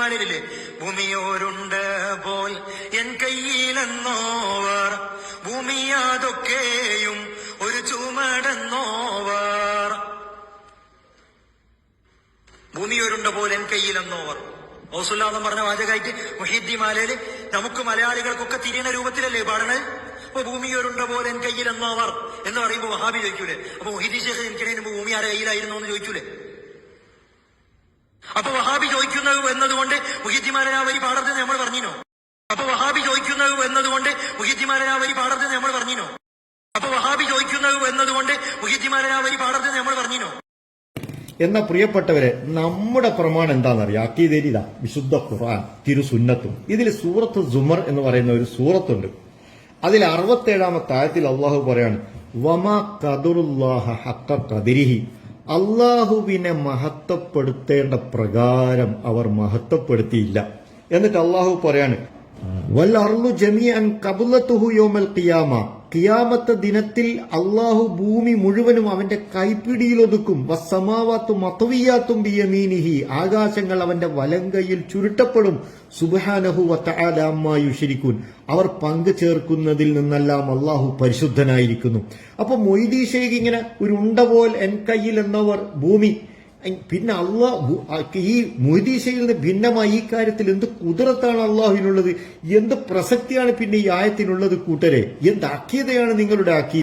മലരില്ലേ ഭൂമിയോരുണ്ട് പോൽ എൻ കയ്യിലെന്നോവർ. ഭൂമിയാതൊക്കെയും ഒരു ചുമടെന്നോവർ. ഭൂമിയോരുണ്ട് പോൽ എൻ കയ്യിലെന്നോവർ. ഓസുല്ലാന്ന് പറഞ്ഞ വാചകായിട്ട് മുഹിദ്ദി മാലയിൽ നമുക്ക് മലയാളികൾക്കൊക്കെ തിരിയണ രൂപത്തിലല്ലേ പാടണത് അപ്പൊ ഭൂമിയോരുണ്ട പോലെ എൻ കയ്യിലെന്നോവർ എന്ന് പറയുമ്പോ വഹാബി ചോദിക്കൂലേ? അപ്പൊ മൊഹിദി ശേഖർ എനിക്കിടയിൽ ഭൂമി ആരുടെ കയ്യിലായിരുന്നു എന്ന് ചോദിക്കൂലേ? മുഹിദ്ദിമാരെ ആ വരി നമ്മൾ പറഞ്ഞിനോ അപ്പൊ വഹാബി ചോദിക്കുന്നത് എന്നതുകൊണ്ട് മുഹിദ്ദിമാരെ ആ വരി നമ്മൾ പറഞ്ഞിനോ അപ്പൊ വഹാബി ചോദിക്കുന്നത് എന്നതുകൊണ്ട് മുഹിദ്ദിമാരെ ആ വരി നമ്മൾ പറഞ്ഞിനോ എന്ന പ്രിയപ്പെട്ടവരെ നമ്മുടെ പ്രമാണം എന്താണെന്നറിയാം? അക്കീതേരി ഇതാ വിശുദ്ധ ഖുർആൻ തിരുസുന്നത്തും ഇതിൽ സൂറത്ത് ജുമർ എന്ന് പറയുന്ന ഒരു സൂറത്തുണ്ട്. അതിൽ അറുപത്തേഴാമത്തെ ആയത്തിൽ അള്ളാഹു പറയാണ് വമാ കദുറുല്ലാഹ ഹക്ക കദിരിഹി അള്ളാഹുവിനെ മഹത്വപ്പെടുത്തേണ്ട പ്രകാരം അവർ മഹത്വപ്പെടുത്തിയില്ല. എന്നിട്ട് അള്ളാഹു പറയാണ് വൽ അർലു ജമിയൻ കബുലത്തുഹു യോമൽ ഖിയാമ. ഖിയാമത്ത ദിനത്തിൽ അള്ളാഹു ഭൂമി മുഴുവനും അവന്റെ കൈപ്പിടിയിലൊതുക്കും വസ്സമാവാത്തും മത്തവിയാത്തും ബിയമീനിഹി. ആകാശങ്ങൾ അവന്റെ വലങ്കയിൽ ചുരുട്ടപ്പെടും. സുബഹാനഹു വത്തആലാമായുഷിരിക്കൂൻ അവർ പങ്കു ചേർക്കുന്നതിൽ നിന്നെല്ലാം അള്ളാഹു പരിശുദ്ധനായിരിക്കുന്നു. അപ്പൊ മൊയ്തീ ഷെയ്ഖ് ഇങ്ങനെ ഒരു ഉണ്ട പോൽ എൻ കയ്യിൽ എന്നവർ ഭൂമി പിന്നെ അള്ളാഹു ഈ മൊയ്തീശയിൽ നിന്ന് ഭിന്നമായി ഈ കാര്യത്തിൽ എന്ത് കുതിരത്താണ് അള്ളാഹുവിനുള്ളത്? എന്ത് പ്രസക്തിയാണ് പിന്നെ ഈ ആയത്തിനുള്ളത് കൂട്ടരെ? എന്ത് അക്കീതയാണ് നിങ്ങളുടെ അക്കീ